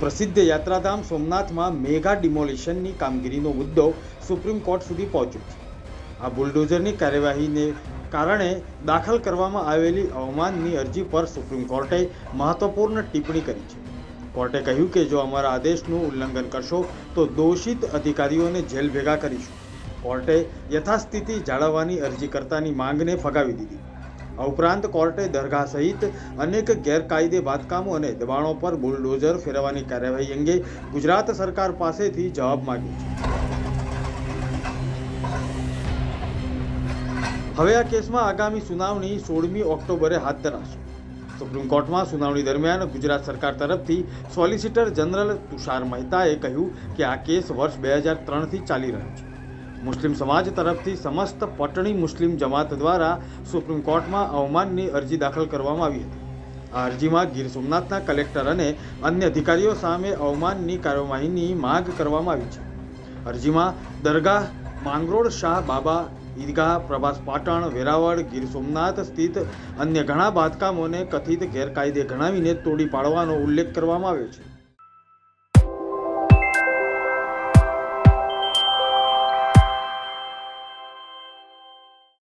પ્રસિદ્ધ યાત્રાધામ સોમનાથમાં મેગા ડિમોલિશનની કામગીરીનો મુદ્દો સુપ્રીમ કોર્ટ સુધી પહોંચ્યો છે. આ બુલડોઝરની કાર્યવાહીને કારણે દાખલ કરવામાં આવેલી અવમાનની અરજી પર સુપ્રીમ કોર્ટે મહત્વપૂર્ણ ટિપ્પણી કરી છે. કોર્ટે કહ્યું કે જો અમારા આદેશનું ઉલ્લંઘન કરશો, તો દોષિત અધિકારીઓને જેલ ભેગા કરીશું. કોર્ટે યથાસ્થિતિ જાળવવાની અરજીકર્તાની માંગને ફગાવી દીધી. આ ઉપરાંત કોર્ટે દરગાહ સહિત અનેક ગેરકાયદે બાંધકામો અને દબાણો પર બુલડોઝર ફેરવવાની કાર્યવાહી અંગે ગુજરાત સરકાર પાસેથી જવાબ માંગ્યો છે. હવે આ કેસમાં આગામી સુનાવણી સોળમી ઓક્ટોબરે હાથ ધરાશે. સુપ્રીમ કોર્ટમાં સુનાવણી દરમિયાન ગુજરાત સરકાર તરફથી સોલિસિટર જનરલ તુષાર મહેતાએ કહ્યું કે આ કેસ વર્ષ બે હજાર ત્રણથી ચાલી રહ્યો છે. મુસ્લિમ સમાજ તરફથી સમસ્ત પટણી મુસ્લિમ જમાત દ્વારા સુપ્રીમ કોર્ટમાં અવમાનની અરજી દાખલ કરવામાં આવી હતી. આ અરજીમાં ગીર સોમનાથના કલેક્ટર અને અન્ય અધિકારીઓ સામે અવમાનની કાર્યવાહીની માંગ કરવામાં આવી છે. અરજીમાં દરગાહ, માંગરોળ શાહ બાબા, ઈદગાહ, પ્રભાસ પાટણ, વેરાવળ, ગીર સોમનાથ સ્થિત અન્ય ઘણા બાંધકામોને કથિત ગેરકાયદે ગણાવીને તોડી પાડવાનો ઉલ્લેખ કરવામાં આવ્યો છે.